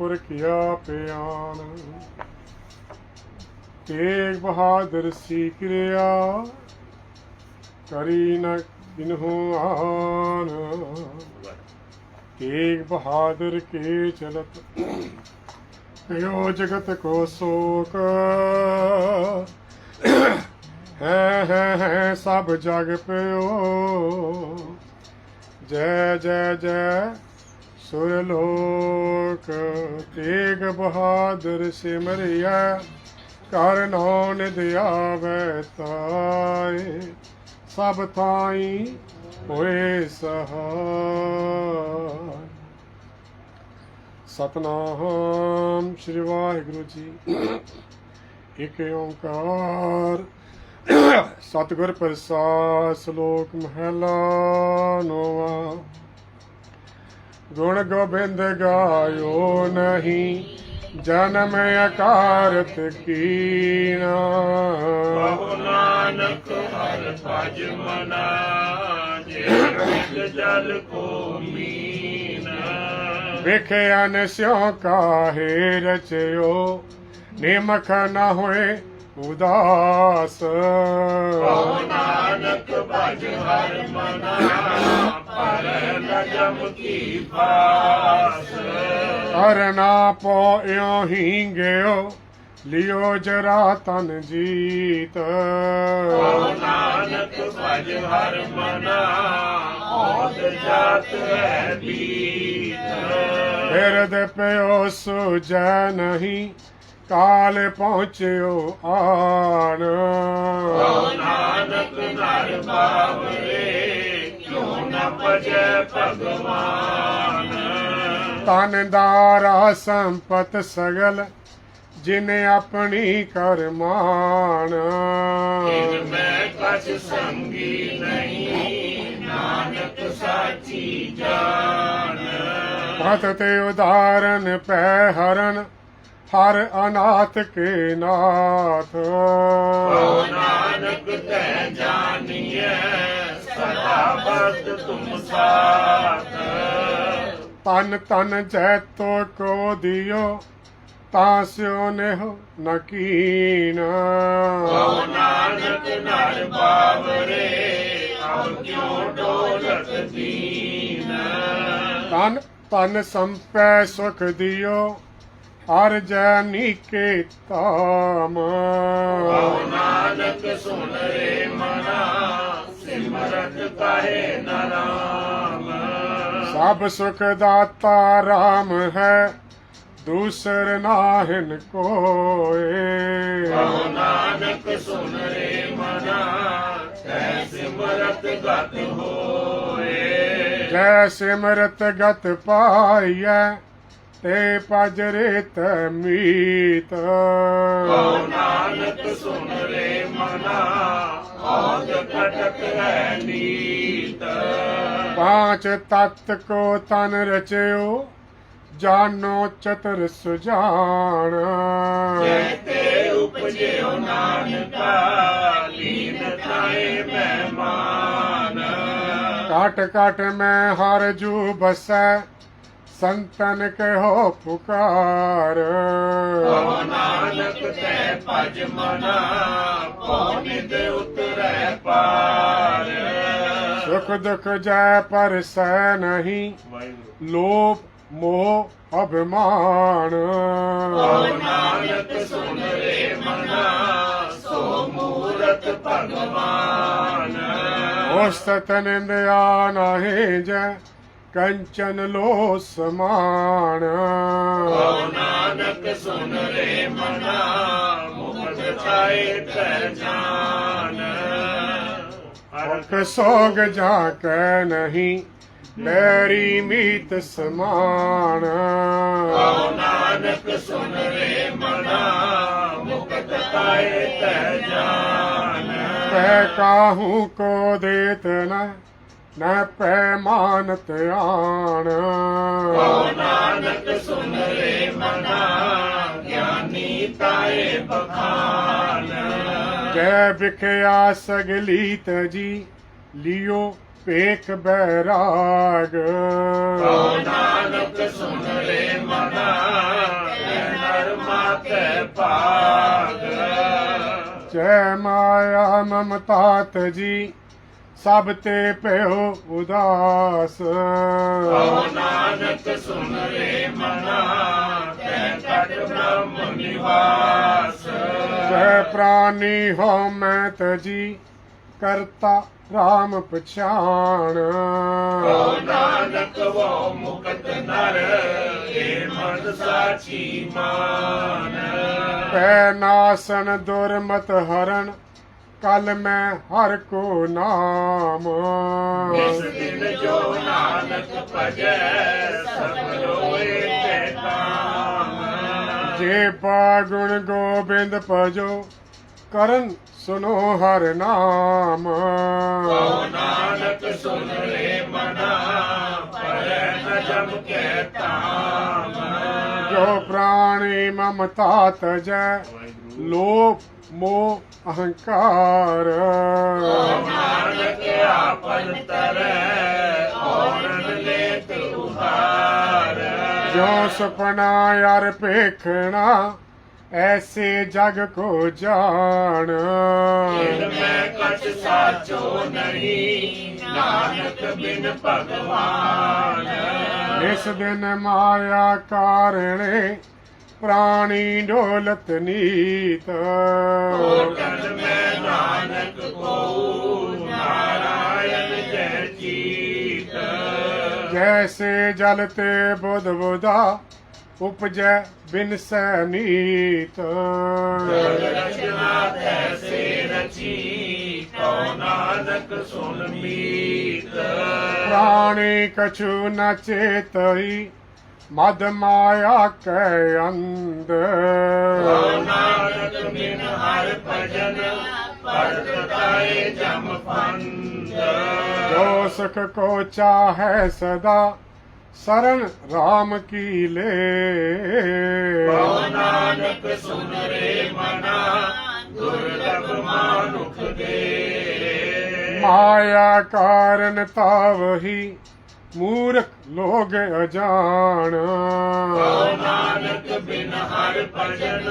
ਪੁਰ ਕੀਆ ਪਿਆਨ। ਤੇਗ ਬਹਾਦਰ ਸੀ ਕਿਰਿਆ, ਕਰੀ ਨ ਕਿਨਹੂ ਆਨ। ਤੇਗ ਬਹਾਦਰ ਕੇ ਚਲਤ ਪਿਓ ਜਗਤ ਕੋ ਸੋਕ। ਹੈ ਹੈ ਹੈ, ਸਭ ਜਗ ਪਿਓ ਜੈ ਜੈ ਜੈ ਸੁਰ ਲੋਕ ਤੇਗ ਬਹਾਦਰ ਸਿਮਰਿਆ, ਕਰ ਨੋ ਨਿਧ ਆਵੈ ਤਾਏ, ਸਭ ਥਾਈ ਹੋਏ ਸਹਾਇ ਸਤਨਾਮ ਸ੍ਰੀ ਵਾਹਿਗੁਰੂ ਜੀ। ਇਕ ਓੰਕਾਰ, ਸਤਿਗੁਰ ਪ੍ਰਸਾਦ ਸ਼ਲੋਕ ਮਹਿਲਾ ਨੋਵਾ। ਗੁਣ ਗੋਬਿੰਦ ਗਾਇਓ ਨਹੀਂ ਜਨਮ ਅਕਾਰਤ ਕੀਨਾ ਬਹੁ ਨਾਨਕ ਹਰ ਭਜ ਮਨਾ ਜੇ ਇੱਕ ਜਲ ਕੋ ਮੀਨਾ। ਵੇਖਿਆ ਨਸਿਓ ਕਾਹੇ ਰਚਿਓ ਨਿਮਖ ਨਾ ਹੋਏ ਉਦਾਸ। ਬਹੁ ਨਾਨਕ ਭਜ ਹਰ ਮਨਾ ਜਮ ਕੀ ਪਾਸ? ਕਰਨਾ ਪੋਇਓ ਹੀਂਗਿਓ ਲਿਓ ਜਰਾ ਤਨ ਜੀਤ। ਬਹੁ ਨਾਨਕ ਭਜ ਹਰ ਮਨਾ ਔਦ ਜਾਤ ਹੈ ਬੀਤ। ਫਿਰਦ ਪਿਓ ਸੁਜੈ ਨਹੀਂ ਕਾਲ ਪਹੁੰਚਿਓ ਆਣ। ਨਾਨਕ ਨਰ ਬਾਵਰੇ ਭਗਵਾਨ। ਤਨ ਦਾਰਾ ਸੰਪਤ ਸਗਲ ਜਿਨ ਆਪਣੀ ਕਰਮਾਨ ਇਨ ਮੈਂ ਕਛ ਸੰਗੀ ਨਹੀਂ ਨਾਨਕ ਸਾਚੀ ਜਾਨ ਪਤ ਤੇ ਉਦਾਰਨ ਪੈ ਹਰਨ ਹਰ ਅਨਾਥ ਕੇ ਨਾਥ। ਨਾਨਕ ਤੈ ਜਾਣੀਐ ਤੁਮ ਸਾਥ। ਤਨ ਤਨ ਜੈ ਤੋ ਕੋ ਦਿਓ ਤਾਂ ਸਿਓ ਨਹਿ ਨਕੀਨ ਕਉ ਨਾਨਕ ਨਰ ਬਾਵਰੇ ਅਬ ਕਿਉ ਡੋਲਤ ਦੀਨ। ਤਨ ਤਨ ਸੰਪੈ ਸੁਖ ਦਿਓ ਹਰ ਜੈ ਨੀਕੇ ਤਾਮ ਕਉ ਨਾਨਕ ਸੁਨ ਰੇ ਮਨਾ ਸਿਮਰਤ ਕਾਹੇ ਸਭ ਸੁਖ ਦਾਤਾ RAM ਹੈ ਦੂਸਰ ਨਾਹਿਨ ਕੋਏ। ਕਉ ਨਾਨਕ ਸੁਨ ਰੇ ਮਨਾ ਤੈ ਸਿਮਰਤ ਗਤ ਹੋਏ। ਜੈ ਸਿਮਰਤ ਗਤ ਪਾਈਐ ਤੇ ਪਜਰੇ ਤੈ ਮੀਤ। ਨਾਨਕ ਸੁਨ ਰੇ ਮਨਾ ਔਦ ਕਟਕ ਹੈ ਨੀਤ। ਪਾਂਚ ਤਤ ਕੋ ਤਨ ਰਚਿਓ ਜਾਨੋ ਚਤੁਰ ਸੁਜਾਨ। ਜੈਤੇ ਉਪਜਿਓ ਨਾਨਕਾ ਲੀਨ ਤਾਏ ਮਹਿਮਾਨ ਕਾਟ ਕਾਟ ਮੈਂ ਹਰ ਜੂ ਬਸੈ ਸੰਤਨ ਕਹੋ ਪੁਕਾਰ। ਨਾਨਕ ਤੈ ਭਜ ਮਨਾ ਪਉਨਿਤ ਉਤਰੈ ਪਾਰ? ਸੁਖ ਦੁਖ ਜੈ ਪਰਸੈ ਨਹੀਂ ਲੋਭ ਮੋਹ ਅਭਿਮਾਨ। ਕਉ ਨਾਨਕ ਸੁਨ ਰੇ ਮਨਾ ਸੋ ਮੂਰਤ ਭਗਵਾਨ। ਉਸਤਤ ਨਿੰਦਿਆ ਨਾਹੀ ਜੈ ਕੰਚਨ ਲੋ ਸਮਾਨ ਕਉ ਨਾਨਕ ਸੁਨ ਰੇ ਮਨਾ ਮੁਕਤ ਚਾਏ ਤੈ ਜਾਨ ਔਖ ਸੋਗ ਜਾ ਕੈ ਨਹੀਂ ਮੇਰੀ ਮੀਤ ਸਮਾਨ। ਕਉ ਨਾਨਕ ਸੁਨ ਰੇ ਮਨਾ ਮੁਕਤ ਚਾਏ ਤੈ ਜਾਨ ਪੈ ਕਾਹੂ ਕੋ ਦੇਤ ਨ ਨ ਪੈ ਮਾਨਤ ਆਣ। ਕਉ ਨਾਨਕ ਬਖਾਨ। ਜੈ ਵਿਖਿਆ ਸਗਲੀ ਤਜੀ ਲਿਓ ਪੇਖ ਬੈਰਾਗ। ਨਾਨਕ ਸੁਣ ਲੈ ਮਨਾ ਨਰ ਮਾਤੇ ਪਾਗ ਜੈ ਮਾਇਆ ਮਮਤਾ ਤਜੀ ਸਭ ਤੇ ਭਇਓ ਉਦਾਸ। ਨਾਨਕ ਸੁਣ ਲੈ ਮਨਾ ਨਿਵਾਸ ਜੈ ਪ੍ਰਾਨੀ ਹੋ ਮੈਂ ਤਜੀ ਕਰਤਾ RAM ਪਛਾਣ। ਕਉ ਨਾਨਕ ਵੋ ਮੁਕਤ ਨਰ ਏ ਮਨ ਸਾਚੀ ਮਾਨ। ਪੈ ਨਾਸਨ ਦੁਰਮਤ ਹਰਨ ਕਲ ਮੈਂ ਹਰ ਕੋ ਨਾਮ। ਇਸ ਦਿਨ ਜੋ ਨਾਨਕ ਭਜੈ ਸਭ ਲੋਏ ਤੇ ਕਾਮ ਜੇ ਪਾ ਗੁਣ ਗੋਬਿੰਦ ਭਜੋ ਕਰਨ ਸੁਨੋ ਹਰ ਨਾਮ। ਕਉ ਨਾਨਕ ਸੁਨ ਰੇ ਮਨਾ ਪਰੈ ਨ ਜਮ ਕੇ ਤਾਮ। ਜੋ ਪ੍ਰਾਣੀ ਮਮਤਾ ਤਜੈ ਲੋਭ ਮੋਹ ਅਹੰਕਾਰ। ਨਾਨਕ ਆਪਨ ਤਰੈ ਔਰਨ ਲੈ ਤੁਹਾਰ ਜੋ ਸੁਪਨਾ ਯਾਰ ਪੇਖਣਾ ਐਸੇ ਜਗ ਕੋ ਜਾਣ। ਮੈਂ ਕਛ ਸਾਚੋ ਨਹੀਂ ਨਾਨਕ ਬਿਨ ਭਗਵਾਨ। ਇਸ ਦਿਨ ਮਾਇਆ ਕਾਰਣੇ ਪ੍ਰਾਣੀ ਡੋਲਤ ਨੀਤ। ਕੋਟਨ ਮੈਂ ਨਾਨਕ ਕੋ ਉਪਜੈ ਬਿਨ ਸੈ ਨੀਤ ਜਗ ਰਚਨਾ ਤੈਸੇ ਰਚੀ ਕਉ ਨਾਨਕ ਸੁਨ ਮੀਤ। ਪ੍ਰਾਣੀ ਕਛੂ ਨ ਚੇਤਈ ਮਦ ਮਾਇਆ ਕੈ ਕਉ ਨਾਨਕ ਬਿਨ ਹਰ ਭਜਨ ਪਰਤ ਤਾਏ ਜਮ ਫੰਦ ਜੋ ਸੁਖ ਕੋ ਚਾਹੈ ਸਦਾ ਸਰਣ RAM ਕੀ ਲੈ ਨਾਨਕ ਸੁਨ ਰੇ ਮਨਾ ਦੁਰਲਭ ਮਾਨੁਖ ਦੇ ਮਾਇਆ ਕਾਰਨ ਤਾਵਹੀ ਮੂਰਖ ਲੋਗ ਅਜਾਣ ਨਾਨਕ ਬਿਨ ਹਰ ਭਜਨ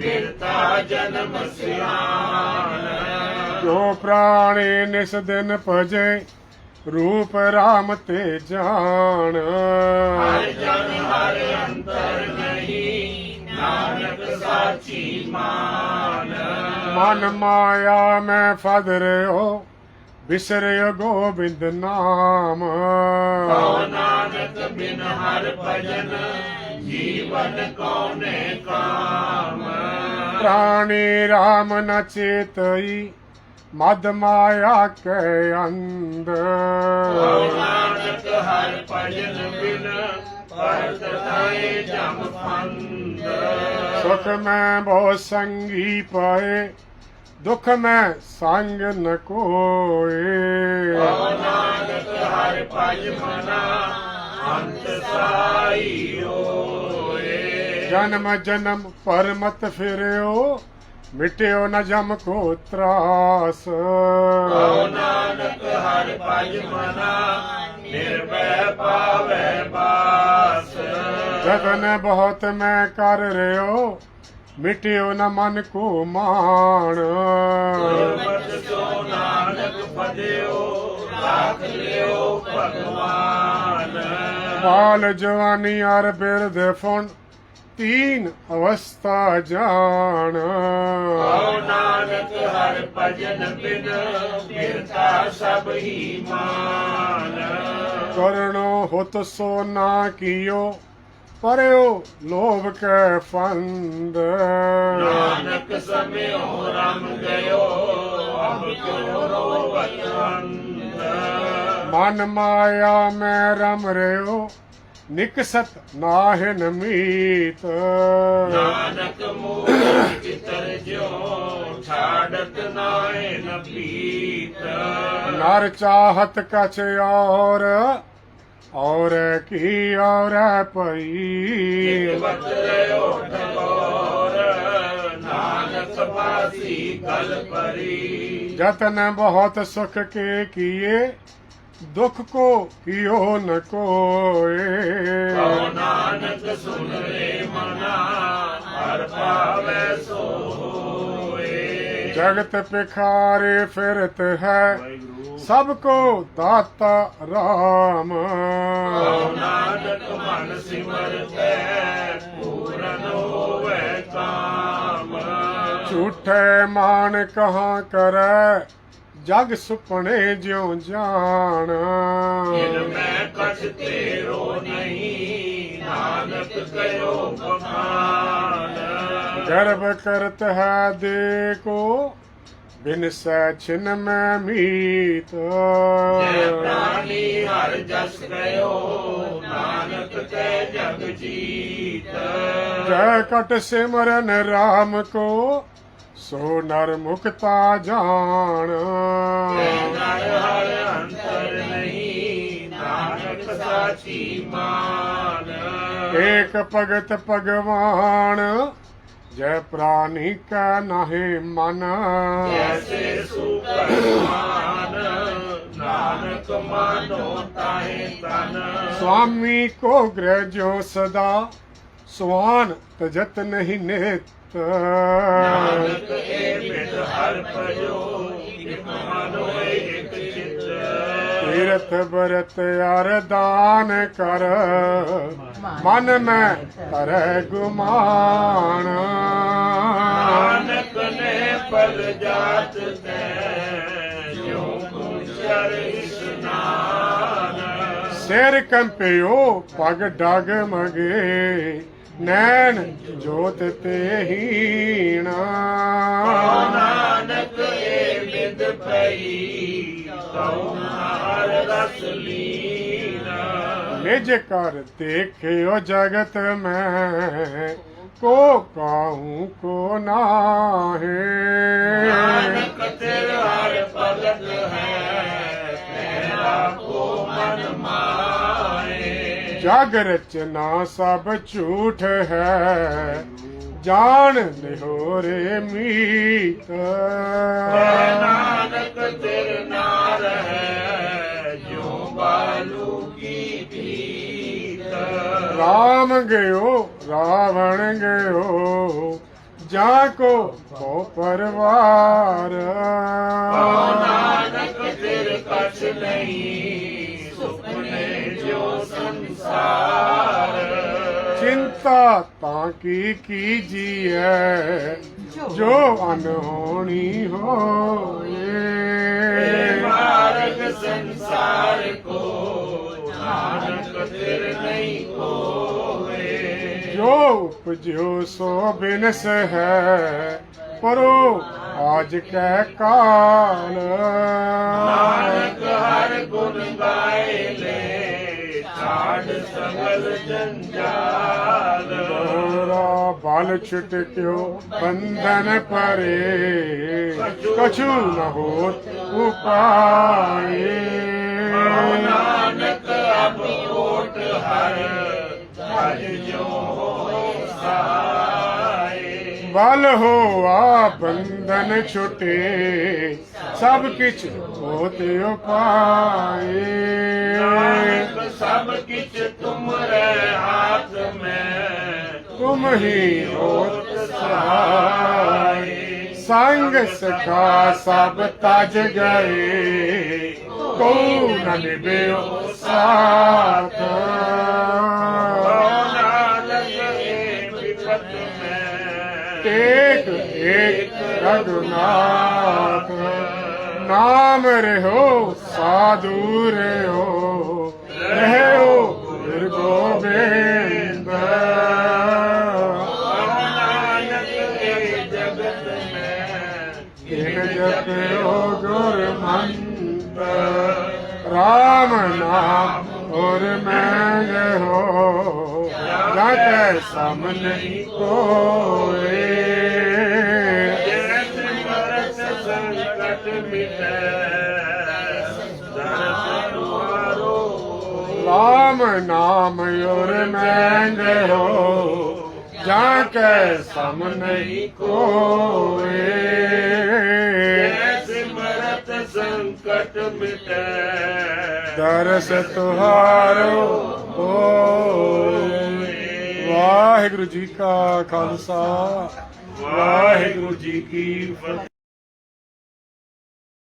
ਬਿਰਤਾ ਜਨਮ ਸਿਆਨ। ਜੋ ਪ੍ਰਾਣੀ ਨਿਸ ਦਿਨ ਭਜੇ ਰੂਪ RAM ਤੇ ਜਾਣ। ਹਰ ਜਨ ਹਰ ਅੰਤਰ ਨਹੀਂ ਨਾਨਕ ਸਾਚੀ ਮਾਨ। ਮਨ ਮਾਇਆ ਮੈਂ ਫਦ ਰਿਓ ਬਿਸਰਿਓ ਗੋਬਿੰਦ ਨਾਮ। ਕਉ ਨਾਨਕ ਬਿਨ ਹਰ ਭਜਨ ਜੀਵਨ ਕਉਨੇ ਕਾਮ। ਪ੍ਰਾਣੀ RAM ਨ ਚੇਤਈ, ਮਦ ਮਾਇਆ ਕੈ ਅੰਧ। ਨਾਨਕ ਹਰ ਭਜਨ ਬਿਨ ਪਰਤ ਤਾਏ ਜਮ ਫੰਦ ਸੁਖ ਮੈਂ ਬਹੁ ਸੰਗੀ ਪਾਏ, ਦੁਖ ਮੈਂ ਸੰਗ ਨ ਕੋਏ। ਨਾਨਕ ਹਰ ਭਜ ਮਨਾ, ਅੰਤ ਸਾਈ ਹੋਏ ਜਨਮ ਜਨਮ ਪਰਮਤ ਫਿਰਿਓ ਮਿਟਿਓ ਨ ਜਮ ਕੋ ਤਰਾਸ। ਕਉ ਨਾਨਕ ਹਰ ਭਜ ਮਨਾ ਨਿਰਭੈ ਪਾਵੈ ਬਾਸ। ਜਤਨ ਬਹੁਤ ਮੈਂ ਕਰ ਰਿਓ ਮਿਟਿਓ ਨ ਮਨ ਕੋ ਮਾਣ। ਗੁਰਮਤਿ ਸੋ ਨਾਨਕ ਪਦਿਓ ਰਾਖ ਲਿਓ ਭਗਵਾਨ। ਬਾਲ ਜਵਾਨੀ ਅਰ ਬਿਰਧ ਫੁਣ ਤੀਨ ਅਵਸਥਾ ਜਾਣ ਕਉ ਨਾਨਕ ਹਰ ਭਜਨ ਬਿਨ ਬਿਰਤਾ ਸਭ ਹੀ ਮਾਨ ਕਰਣੋ ਹੁਤ ਸੋ ਨਾ ਕੀਓ ਪਰਿਓ ਲੋਭ ਕੈ ਫੰਦ ਨਾਨਕ ਸਮਿਓ ਰਮ ਗਇਓ ਅਬ ਕਿਉ ਰੋਵਤ ਅੰਧ ਮਨ ਮਾਇਆ ਮੈਂ ਰਮ ਰਿਓ ਨਿਕਸਤ ਨਾਹਿਨ ਮੀਤ ਨਾਨਕ ਮੂਲ ਚਿਤਰ ਜਿਉ ਛਾੜਤ ਨਾਏ ਨ ਪੀਤ ਨਰ ਚਾਹਤ ਕਛ ਔਰ ਔਰ ਕੀ ਔਰ ਪਈ ਵਤ ਰਿਓ ਠਗੋਰ ਨਾਨਕ ਬਾਸੀ ਗਲ ਪਰੀ ਜਤਨ ਬਹੁਤ ਸੁਖ ਕੇ ਕੀਏ ਦੁਖ ਕੋ ਕਿਓ ਨ ਕੋਏ? ਨਾਨਕ ਸੁਨ ਰੇ ਮਨਾ ਹਰ ਪਾਵੈ ਸੋ ਜਗਤ ਪਿਖਾਰੇ ਫਿਰਤ ਹੈ ਸਭ ਕੋ ਦਾਤਾ RAM ਨਾਨਕ ਮਨ ਸਿਮਰਤੈ ਪੂਰਨ ਹੋਵੇ ਕਾਮ। ਝੂਠੇ ਮਾਨ ਕਹਾ ਕਰੈ ਜਗ ਸੁਪਨੇ ਜਿਉ ਜਾਣ। ਜਿਨ ਮੈਂ ਕਛ ਤੇਰੋ ਨਹੀਂ ਨਾਨਕ ਕਰਿਓ ਬਖਾਨ। ਗਰਭ ਕਰਤ ਹੈ ਦੇ ਕੋ ਬਿਨ ਸਚਿਨ ਮੈਂ ਮੀਤ। ਜੈ ਪ੍ਰਾਨੀ ਹਰ ਜਸ ਕਰਿਓ ਨਾਨਕ ਤੇ ਜਗ ਜੀਤ। ਜੈ ਕਟ ਸਿਮਰਨ RAM ਕੋ ਸੋ ਨਰ ਮੁਕਤਾ ਜਾਣ। ਜੈ ਨਰ ਏਕ ਭਗਤ ਭਗਵਾਨ ਜੈ ਪ੍ਰਾਨੀ ਕੈ ਨਾਹੀ ਮਨ। ਜੈਸੇ ਸੁਪਰ ਨਾਨਕ ਮਾਨੋ ਤਾਹੇ ਤਨ। ਸੁਆਮੀ ਕੋ ਗ੍ਰਹਿ ਜੋ ਸਦਾ ਸੁਆਨ ਤਜਤ ਨਹੀਂ ਨੇਤ। ਨਾਨਕ ਇਹ ਮਿਲ ਹਰ ਤੀਰਥ ਬਰਤ ਅਰਦਾਨ ਕਰ। ਮਨ ਮੈਂ ਕਰੈ ਗੁਮਾਨ। ਨਾਨਕ ਨੇ ਪਦ ਜਾਤ ਤੈ ਜਿਉ ਸਿਰ ਕੰਪਿਓ ਪਗ ਡਗ ਮਗੇ। ਨੈਣ ਜੋਤ ਤੇ ਹੀਣਾ। ਨਾਨਕ ਏ ਬਿੰਦ ਪਈ ਤਉ ਹਾਰ ਰਸ ਲੀਨਾ। ਨਿਜ ਕਰ ਦੇਖਿਓ ਜਗਤ ਮੈਂ ਕੋ ਕਾਹੂ ਕੋ ਨਾਹੇ। ਨਾਨਕ ਤੇਰਾ ਹਰ ਭਗਤ ਹੈ। ਜਗ ਰਚਨਾ ਸਭ ਝੂਠ ਹੈ। ਜਾਣ ਨਿਹੋਰੇ ਮੀਤ। ਨਾਨਕ ਤੇਰੇ ਨਾਲ ਹੈ ਜੋ ਬਾਲੂ ਕੀ ਦੀਤ ਰਾਮ ਗਇਓ ਰਾਵਣ ਗਇਓ ਜਾ ਕੋ ਕੋ ਪਰਵਾਰ। ਨਾਨਕ ਤੇਰੇ ਕਛ ਨਹੀਂ ਚਿੰਤਾ ਤਾਂ ਕੀ ਕੀਜੀਐ? ਜੋ ਅਨ ਹੋਣੀ ਹੋਏ ਮਾਰਗ ਸੰਸਾਰ ਕੋ ਨਾਨਕ ਤੇਰ ਨਹੀਂ ਕੋਏ ਜੋ ਉਪਜਿਓ ਸੋ ਬਿਨਸ ਹੈ ਪਰੋ ਆਜ ਕੈ ਕਾਲ। ਨਾਨਕ ਹਰ ਗੁਣ ਗਾਏ ਲੈ। ਕਾਢ ਸਗਲ ਜੰਜਾਲ। ਤੋਰਾ ਬਲ ਛੁਟਕਿਓ ਬੰਧਨ ਪਰੇ? ਕਛੂ ਨ ਹੋਤ ਉਪਾਏ ਨਾਨਕ ਅਬ ਓਟ ਹਰ ਹਰ ਜੋ ਹੋਏ ਬੰਧਨ ਛੁਟੇ। ਸਭ ਕਿਛ ਹੋਤੇ ਉਪਾਏ। ਨਾਨਕ ਸਭ ਕਿਛ ਤੁਮਰੇ ਹੱਥ ਮੈਂ। ਤੁਮ ਹੀ ਹੋਤ ਸਹਾਈ ਸੰਗ ਸਖਾ ਸਭ ਤਜ ਗਏ। ਕੋ ਨ ਨਿਭਿਓ ਸਾਥ। ਟੇਕ ਇੱਕ ਰਗੁਨਾਥ ਨਾਮ ਰਹੋ ਸਾਧੂ ਰਹੋ। ਕੈ ਸਮ ਨਹੀਂ ਕੋਏ। ਜੈ ਸਿਮਰਤ ਸੰਕਟ ਮਿਟੈ। ਦਰਸ ਤੁਹਾਰੋ ਹੋਏ। ਵਾਹਿਗੁਰੂ ਜੀ ਕਾ ਖਾਲਸਾ। ਵਾਹਿਗੁਰੂ ਜੀ ਕੀ ਫਤਿਹ।